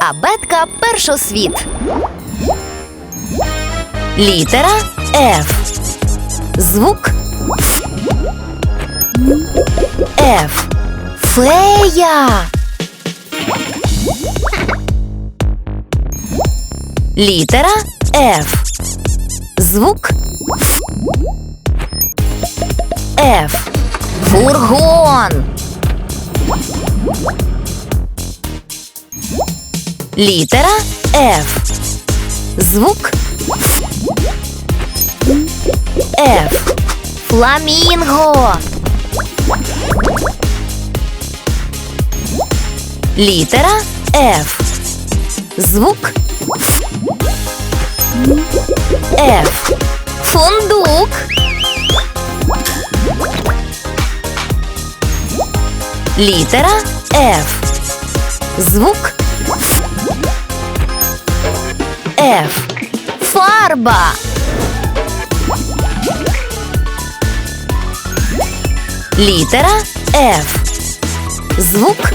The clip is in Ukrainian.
Абетка першосвіт. Літера Ф. Звук Ф. Фея. Літера Ф. Звук. Ф. Фургон. Літера Ф. Звук Ф. Фламінго. Літера Ф. Звук Ф. Фундук. Літера Ф. Звук Ф. Фарба. Літера Ф. Звук